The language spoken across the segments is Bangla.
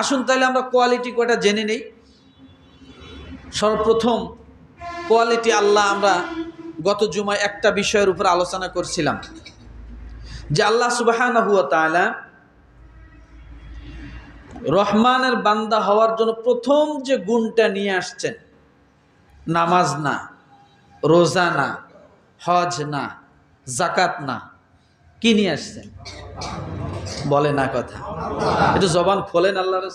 আসুন তাহলে আমরা কোয়ালিটি কয়টা জেনে নেই। সর্বপ্রথম কোয়ালিটি আল্লাহ আমরা গত জুমায় একটা বিষয়ের উপর আলোচনা করছিলাম। যে আল্লাহ সুবাহানা হুয়া তাআলা রহমানের বান্দা হওয়ার জন্য প্রথম যে গুণটা নিয়ে আসছেন, নামাজ না, রোজা না, হজ না জাকাত না কি নিয়ে আসছেন? বলে না কথা। একটু জবান খোলেন আল্লাহর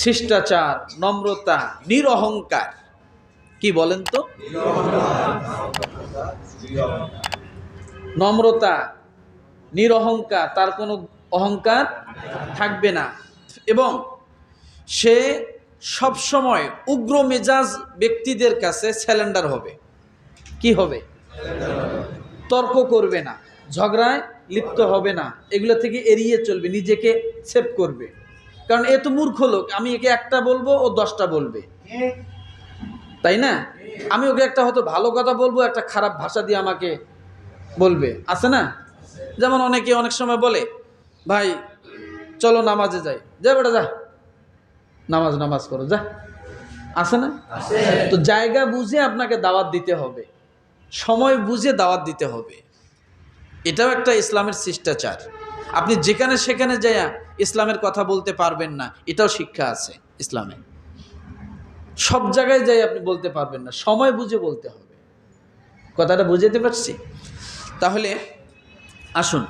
শিষ্টাচার, নম্রতা, নিরহংকার। কি বলেন তো? নম্রতা, নিরহংকার, তার কোনো অহংকার থাকবে না। এবং সে সবসময় উগ্র মেজাজ ব্যক্তিদের কাছে স্যালেন্ডার হবে। কি হবে? তর্ক করবে না ঝগড়ায় লিপ্ত হবে না এগুলো থেকে এড়িয়ে চলবে নিজেকে সেভ করবে। কারণ এ তো মূর্খ লোক আমি একে একটা বলব ও দশটা বলবে। তাই না? আমি ওকে একটা হয়তো ভালো কথা বলব একটা খারাপ ভাষা দিয়ে আমাকে বলবে। আছে না? যেমন অনেকে অনেক সময় বলে ভাই চলো নামাজে যাই। যা বেটা যা। নামাজ নামাজ করো যা। আছে না? তো জায়গা বুঝে আপনাকে দাওয়াত দিতে হবে। সময় বুঝে দাওয়াত দিতে হবে। এটাও একটা ইসলামের শিষ্টাচার। আপনি যেখানে সেখানে যাইয়া ইসলামের কথা বলতে পারবেন না, এটাও শিক্ষা আছে ইসলামে। সব জায়গায় যাই আপনি বলতে পারবেন না, সময় বুঝে বলতে হবে। কথাটা বুঝাতে পারছি? তাহলে আসুন।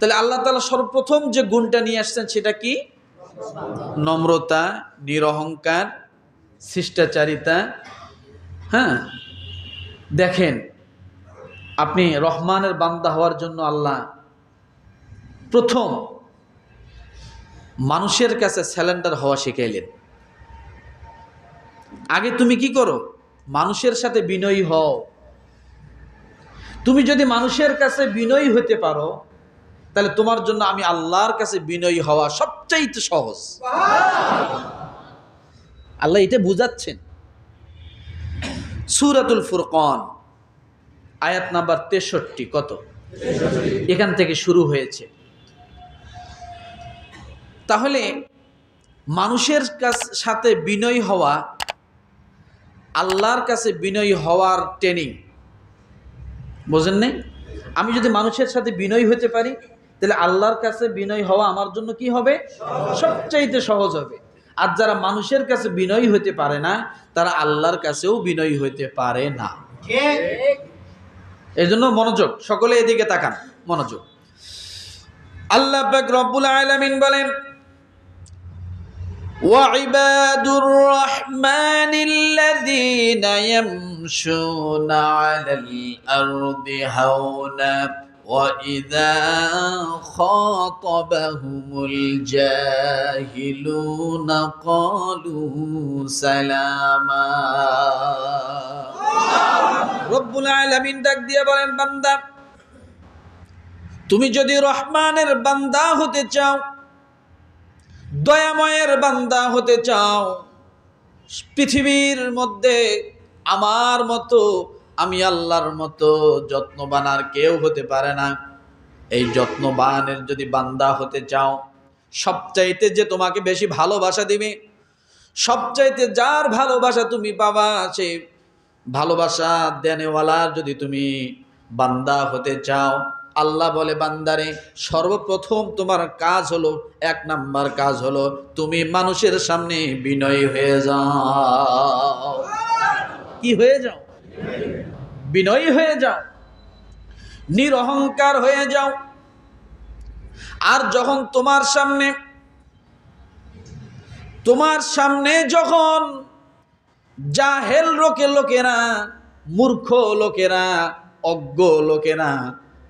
তাহলে আল্লাহ তালা সর্বপ্রথম যে গুণটা নিয়ে আসছেন সেটা কি? নম্রতা, নিরহংকার, শিষ্টাচারিতা হ্যাঁ? দেখেন আপনি রহমানের বান্দা হওয়ার জন্য আল্লাহ প্রথম মানুষের কাছে স্যালেন্ডার হওয়া শিখাইলেন। আগে তুমি কি করো? মানুষের সাথে বিনয়ী হও। তুমি যদি মানুষের কাছে বিনয়ী হতে পারো তাহলে তোমার জন্য আমি আল্লাহর কাছে বিনয়ী হওয়া সবচাইতে সহজ। আল্লাহ এটা বুঝাচ্ছেন। সুরাতুল ফুরকন। আয়াত নাম্বার তেষট্টি, কত? এখান থেকে শুরু হয়েছে। তাহলে মানুষের কাছ সাথে বিনয়ী হওয়া, আল্লাহর কাছে বিনয়ী হওয়ার ট্রেনিং বোঝেন নাই? আমি যদি মানুষের সাথে বিনয় হতে পারি, তাহলে আল্লাহর কাছে বিনয় হওয়া আমার জন্য কি হবে? সবচাইতে সহজ হবে। আর যারা মানুষের কাছে বিনয়ী হতে পারে না তারা আল্লাহর কাছেও বিনয়ী হতে পারে না এই জন্য মনোযোগ সকলে এদিকে তাকান মনোযোগ আল্লাহ পাক রব্বুল আলামিন বলেন وعباد الرحمن الذين يمشون على الأرض هونا وإذا خاطبهم الجاهلون قالوا سلاما রব্বুল আলামিন ডাক দিয়ে বলেন বান্দা তুমি যদি রহমানের বান্দা হতে চাও দয়াময়ের বান্দা হতে চাও পৃথিবীর মধ্যে আমার মতো আমি আল্লাহর মতো যত্নবান আর কেউ হতে পারে না। এই যত্নবানের যদি বান্দা হতে চাও, সবচাইতে যে তোমাকে বেশি ভালোবাসা দিবে, সবচাইতে যার ভালোবাসা তুমি পাবা, সে ভালোবাসা দেনেওয়ালার যদি তুমি বান্দা হতে চাও, আল্লাহ বলে, বান্দারে, সর্বপ্রথম তোমার কাজ হলো, এক নাম্বার কাজ হলো, তুমি মানুষের সামনে বিনয়ী হয়ে যাও। কি হয়ে যাও? বিনয়ী হয়ে যাও, নিরহংকার হয়ে যাও। আর যখন তোমার সামনে তোমার সামনে যখন জাহেল লোকে লোকেরা, মূর্খ লোকেরা, অজ্ঞ লোকেরা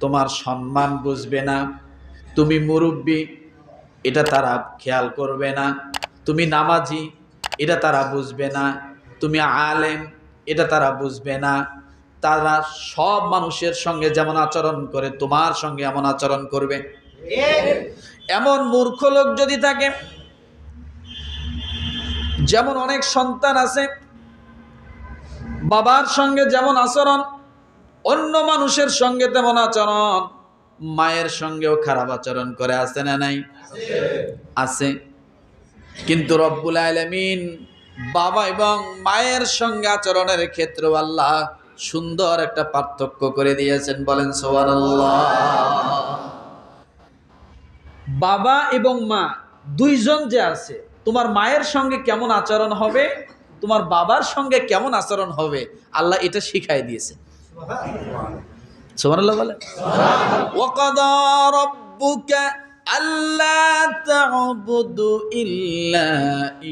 তোমার সম্মান বুঝবে না, তুমি মুরব্বী, এটা তারা খেয়াল করবে না, তুমি নামাজি, এটা তারা বুঝবে না, তুমি আলেম, এটা তারা বুঝবে না। তারা সব মানুষের সঙ্গে যেমন আচরণ করে, তোমার সঙ্গে এমন আচরণ করবে। এমন মূর্খ লোক যদি থাকে, যেমন অনেক সন্তান আছে, বাবার সঙ্গে যেমন আচরণ, অন্য মানুষের সঙ্গে তেমন আচরণ, মায়ের সঙ্গেও খারাপ আচরণ করে, আছে না নাই? আছে। কিন্তু রব্বুল আলমিন বাবা এবং মায়ের সঙ্গে আচরণের ক্ষেত্রে আল্লাহ সুন্দর একটা পার্থক্য করে দিয়েছেন, বলেন সোয়ার বাবা এবং মা, দুইজন যে আছে, তোমার মায়ের সঙ্গে কেমন আচরণ হবে? তোমার বাবার সঙ্গে কেমন আচরণ হবে? আল্লাহ এটা শিখাই দিয়েছে। বলে? ওয়াকাদা রাব্বুকা আল্লা তা'বুদু ইল্লা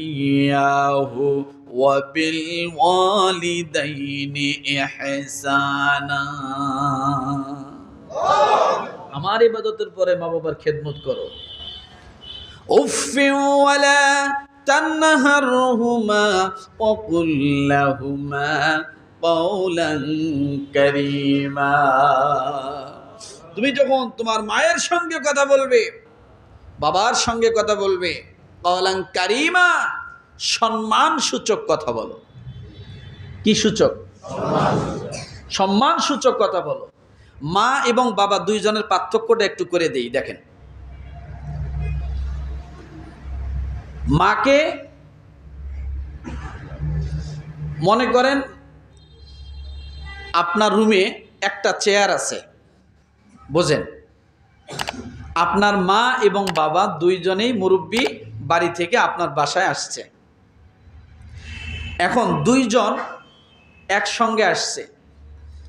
ইয়াহু। ওয়ালিদাইনি ইহসানা আমার ইবাদতের পরে মা বাবার খেদমত করো। উফ ওয়ালা তানহারহুমা ওয়া কুল লাহুমা কওলান কারীমা। তুমি যখন তোমার মায়ের সঙ্গে কথা বলবে, বাবার সঙ্গে কথা বলবে, কওলান কারীমা সম্মান সূচক কথা বলো। কি সূচক? সম্মান সূচক কথা বলো। মা এবং বাবা দুইজনের পার্থক্যটা একটু করে দেই, দেখেন। মাকে মনে করেন আপনার রুমে একটা চেয়ার আছে, বোঝেন। আপনার মা এবং বাবা দুইজনেই মুরব্বী, বাড়ি থেকে আপনার বাসায় আসছে। এখন দুইজন একসঙ্গে আসছে।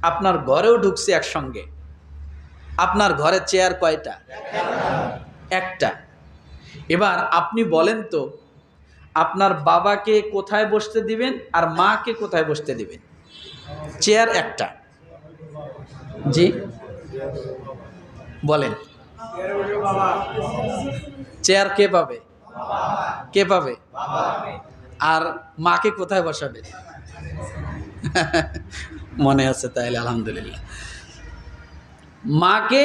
আপনার ঘরেও ঢুকছে একসঙ্গে। আপনার ঘরে চেয়ার কয়টা? একটা। এবার আপনি বলেন তো, আপনার বাবাকে কোথায় বসতে দিবেন আর মাকে কোথায় বসতে দিবেন? চেয়ার একটা। জি? বলেন। চেয়ার কে পাবে? কে পাবে? আর মাকে কোথায় বসাবে? মনে আছে তাইলে, আলহামদুলিল্লাহ। মাকে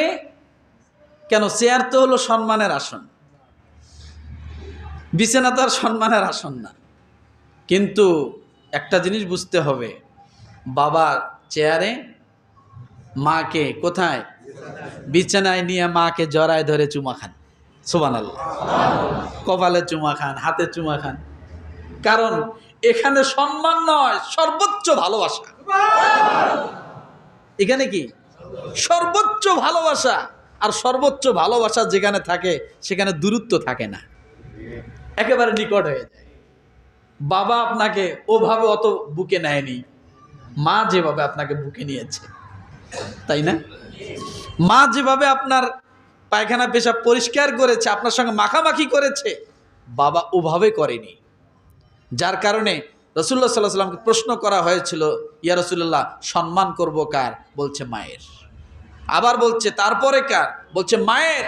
কেন? চেয়ার তো হলো সম্মানের আসন। বিছানা তো আর সম্মানের আসন না। কিন্তু একটা জিনিস বুঝতে হবে বাবার চেয়ারে, মাকে কোথায়? বিছানায় নিয়ে মাকে জড়ায় ধরে চুমা খান। সুবান আল্লাহ কপালে চুমা খান, হাতে চুমা খান। কারণ এখানে সম্মান নয়, সর্বোচ্চ ভালোবাসা। এখানে কি? সর্বোচ্চ ভালোবাসা। আর সর্বোচ্চ ভালোবাসা যেখানে থাকে, সেখানে দূরত্ব থাকে না। একেবারে নিকট হয়ে যায়। বাবা আপনাকে ওভাবে অত বুকে নেয়নি। মা যেভাবে আপনাকে বুকে নিয়েছে, তাই না? মা যেভাবে আপনার পায়খানা পেশাব পরিষ্কার করেছে, আপনার সঙ্গে মাখামাখি করেছে, বাবা ওভাবে করেনি। যার কারণে রসুল্লাহ সাল্লাহ সাল্লামকে প্রশ্ন করা হয়েছিল, ইয়া রসুল্লাহ সম্মান করব কার? বলছে, মায়ের। আবার বলছে, তারপরে কার? বলছে, মায়ের।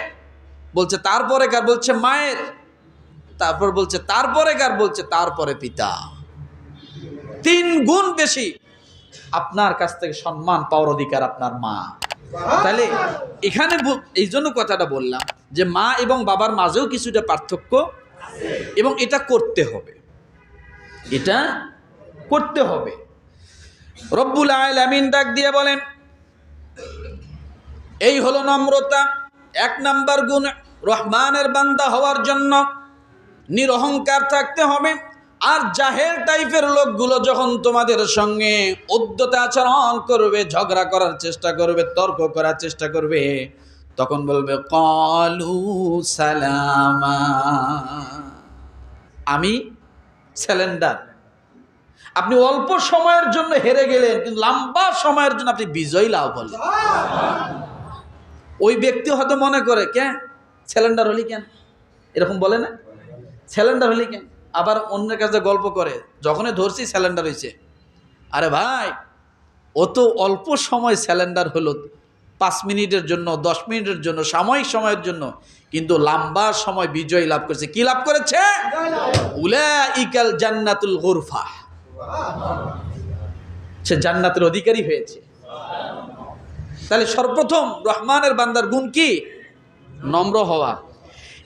বলছে, তারপরে কার? বলছে, মায়ের। তারপর বলছে, তারপরে কার? বলছে, তারপরে পিতা। তিন গুণ বেশি আপনার কাছ থেকে সম্মান পাওয়ার অধিকার আপনার মা। তাহলে এখানে এই জন্য কথাটা বললাম যে মা এবং বাবার মাঝেও কিছুটা পার্থক্য এবং এটা করতে হবে। এটা করতে হবে। রব্বুল আলামিন ডাক দিয়ে বলেন, এই হলো নম্রতা, এক নাম্বার গুণ রহমানের বান্দা হওয়ার জন্য নিরহংকার থাকতে হবে। আর জাহেল টাইপের লোকগুলো যখন তোমাদের সঙ্গে উদ্যতে আচরণ করবে, ঝগড়া করার চেষ্টা করবে, তর্ক করার চেষ্টা করবে, তখন বলবে, কলু সালামা। আমি স্যালেন্ডার আপনি অল্প সময়ের জন্য হেরে গেলেন, কিন্তু লম্বা সময়ের জন্য আপনি বিজয়ী লাভ হলেন। ওই ব্যক্তি হয়তো মনে করে, কে? স্যালেন্ডার হলি কেন? এরকম বলে না? স্যালেন্ডার হলি কেন? আবার অন্যের কাছে গল্প করে, যখনই ধরছি স্যালেন্ডার হয়েছে আরে ভাই ও তো অল্প সময় স্যালেন্ডার হলো পাঁচ মিনিটের জন্য, দশ মিনিটের জন্য, সাময়িক সময়ের জন্য কিন্তু লম্বা সময় বিজয় লাভ করেছে। কি লাভ করেছে? উলা ইকাল জান্নাতুল গুরফা। সে জান্নাতের অধিকারী হয়েছে। তাহলে সর্বপ্রথম রহমানের বান্দার গুণ কি? নম্র হওয়া।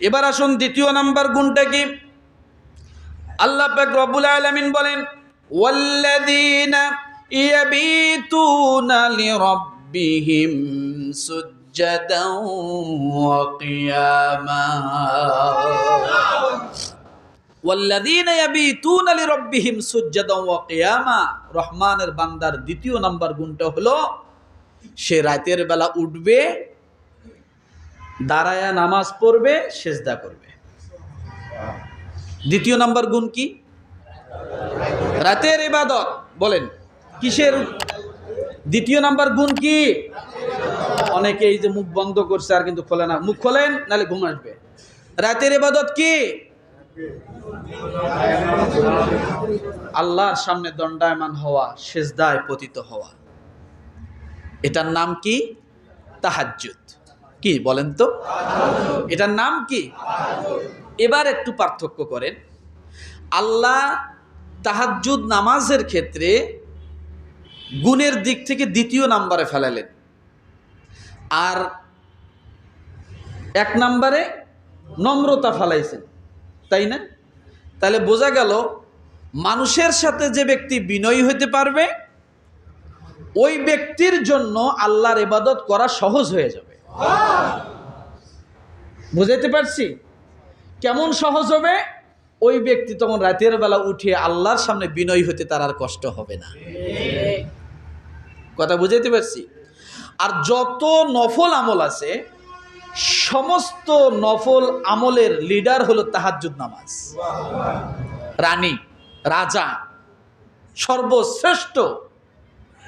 এবার আসুন দ্বিতীয় নাম্বার গুণটা কি? আল্লাহ পাক রব্বুল আলামিন বলেন, ওয়াল্লাযীনা ইয়াবিতুনা লিরাব্বিহিম سجدا وقياما والذين يبيتون لربهم سجدا وقياما রহমানের বান্দার দ্বিতীয় নাম্বার গুণটা হলো সে রাতের বেলা উঠবে দাঁড়ায়া নামাজ পড়বে সেজদা করবে দ্বিতীয় নাম্বার গুণ কি রাতের ইবাদত বলেন কিসের দ্বিতীয় নাম্বার গুণ কি? অনেকে এই যে মুখ বন্ধ করছে আর কিন্তু খোলে না। মুখ খোলেন, নাহলে ঘুম আসবে। রাতের ইবাদত কি? আল্লাহর সামনে দণ্ডায়মান হওয়া, সেজদায় পতিত হওয়া। এটার নাম কি? তাহাজ্জুদ। কি বলেন তো? এটার নাম কি? এবার একটু পার্থক্য করেন। আল্লাহ তাহাজ্জুদ নামাজের ক্ষেত্রে গুণের দিক থেকে দ্বিতীয় নাম্বারে ফেলালেন। আর এক নাম্বারে নম্রতা ফেলাইছেন। তাই না? তাহলে বোঝা গেল, মানুষের সাথে যে ব্যক্তি বিনয়ী হতে পারবে, ওই ব্যক্তির জন্য আল্লাহর ইবাদত করা সহজ হয়ে যাবে। বুঝাইতে পারছি? কেমন সহজ হবে? ওই ব্যক্তি তখন রাতের বেলা উঠে আল্লাহর সামনে বিনয়ী হতে তার আর কষ্ট হবে না। কথা বুঝাইতে পারছি? আর যত নফল আমল আছে, সমস্ত নফল আমলের লিডার হলো তাহাজ্জুদ নামাজ। রানী, রাজা, সর্বশ্রেষ্ঠ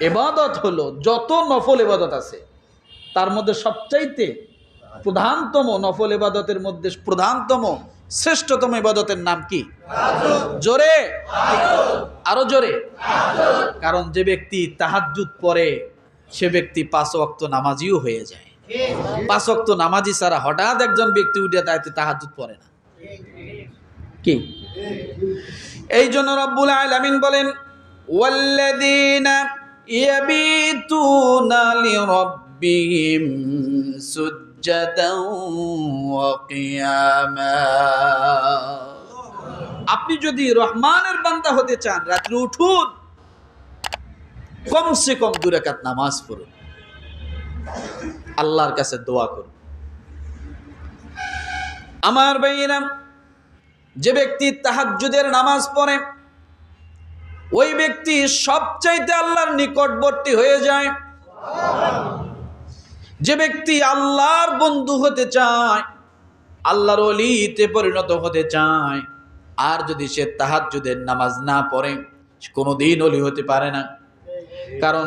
এবাদত হলো যত নফল এবাদত আছে, তার মধ্যে সবচাইতে প্রধানতম নফল এবাদতের মধ্যে প্রধানতম শ্রেষ্ঠতম ইবাদতের নাম কি? জোরে? আরও জোরে? কারণ যে ব্যক্তি তাহাজ্জুদ পড়ে সে ব্যক্তি পাঁচ ওয়াক্ত নামাজিও হয়ে যায়। পাঁচ ওয়াক্ত নামাজি ছাড়া হঠাৎ একজন ব্যক্তি উঠে দায়িত্ব তাহাজ্জুদ পড়ে না। কি? এই জন্য রব্বুল আলামিন বলেন ওয়াল্লাযীনা ইয়াবিতুনা লিরাব্বিহিম সুজ্জাদান ওয়া কিয়ামা আপনি যদি রহমানের বান্দা হতে চান, রাত্রে উঠুন। কমসে কম দু রাকাত নামাজ পড়ুন। আল্লাহর কাছে দোয়া করুন। আমার ভাইয়েরা, যে ব্যক্তি তাহাজ্জুদের নামাজ পড়ে, ওই ব্যক্তি সবচাইতে আল্লাহর নিকটবর্তী হয়ে যায়। যে ব্যক্তি আল্লাহর বন্ধু হতে চায় আল্লাহর অলিতে পরিণত হতে চায় আর যদি সে তাহাজ্জুদের নামাজ না পড়ে সে কোনোদিন অলি হতে পারে না কারণ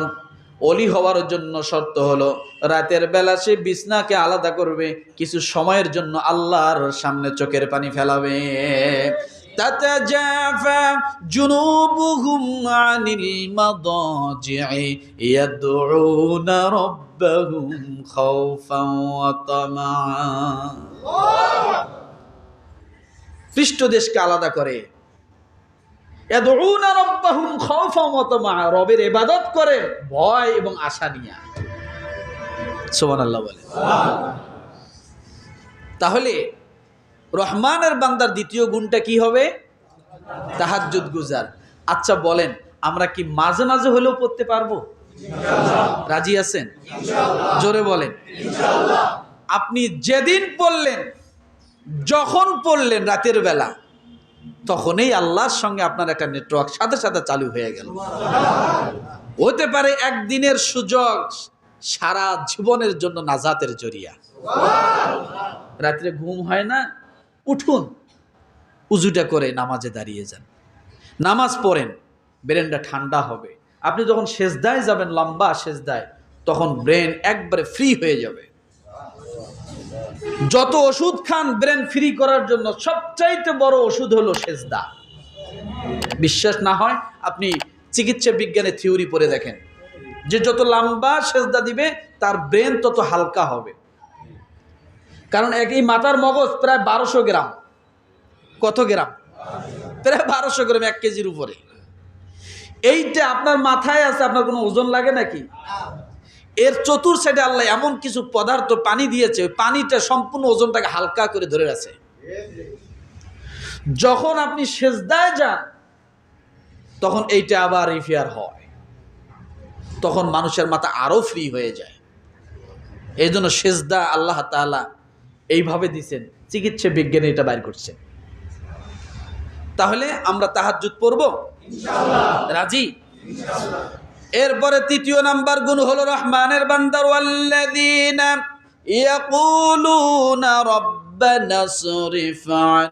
অলি হওয়ার জন্য শর্ত হলো রাতের বেলা সে বিছনাকে আলাদা করবে কিছু সময়ের জন্য আল্লাহর সামনে চোখের পানি ফেলাবে تتجافى جنوبهم عن المضاجع يدعون ربهم خوفا وطمعا পৃষ্ঠদেশকে আলাদা করে ইয়াদউনা রাব্বাহুম খাওফান ওয়া তামাআ রবের ইবাদত করে ভয় এবং আশা নিয়ে সুবহানাল্লাহ বলে তাহলে রহমানের বান্দার দ্বিতীয় গুণটা কি হবে তাহাজ্জুদ গুজার আচ্ছা বলেন আমরা কি মাঝে মাঝে হলেও পড়তে পারবো রাজি আছেন? জোরে বলেন। আপনি যেদিন পড়লেন, যখন পড়লেন রাতের বেলা, তখনই আল্লাহর সঙ্গে আপনার একটা নেটওয়ার্ক সাথে সাথে চালু হয়ে গেল। হতে পারে একদিনের সুযোগ সারা জীবনের জন্য নাজাতের জরিয়া। রাত্রে ঘুম হয় না, উঠুন, উজুটা করে নামাজে দাঁড়িয়ে যান। নামাজ পড়েন, ব্রেনটা ঠান্ডা হবে। আপনি যখন সেজদায় যাবেন, লম্বা সেজদায়, তখন ব্রেন একবারে ফ্রি হয়ে যাবে। যত ওষুধ খান ব্রেন ফ্রি করার জন্য সবচাইতে বড় ওষুধ হলো সেজদা। বিশ্বাস না হয় আপনি চিকিৎসা বিজ্ঞানের থিওরি পড়ে দেখেন। যে যত লম্বা সেজদা দিবে, তার ব্রেন তত হালকা হবে। কারণ এক এই মাথার মগজ প্রায় বারোশো গ্রাম। কত গ্রাম? প্রায় বারোশো গ্রাম, এক কেজির উপরে। এইটা আপনার মাথায় আছে, আপনার কোনো ওজন লাগে নাকি? এর চতুর সাইডে আল্লাহ এমন কিছু পদার্থ পানি দিয়েছে, ওই পানিটা সম্পূর্ণ ওজনটাকে হালকা করে ধরে আছে যখন আপনি সেজদায় যান, তখন এইটা আবার রিফেয়ার হয়। তখন মানুষের মাথা আরও ফ্রি হয়ে যায়। এই জন্য সেজদা আল্লাহ তাআলা এইভাবে দিছেন চিকিৎসা বিজ্ঞানী এটা বাইর করছে তাহলে আমরা তাহার যুদ্ধ পড়ব রাজি? এরপরে তৃতীয় নাম্বার গুণ হলো রহমানের বান্দার ওয়াল্লাযীনা ইয়াকুলুনা রব্বানা সরিফ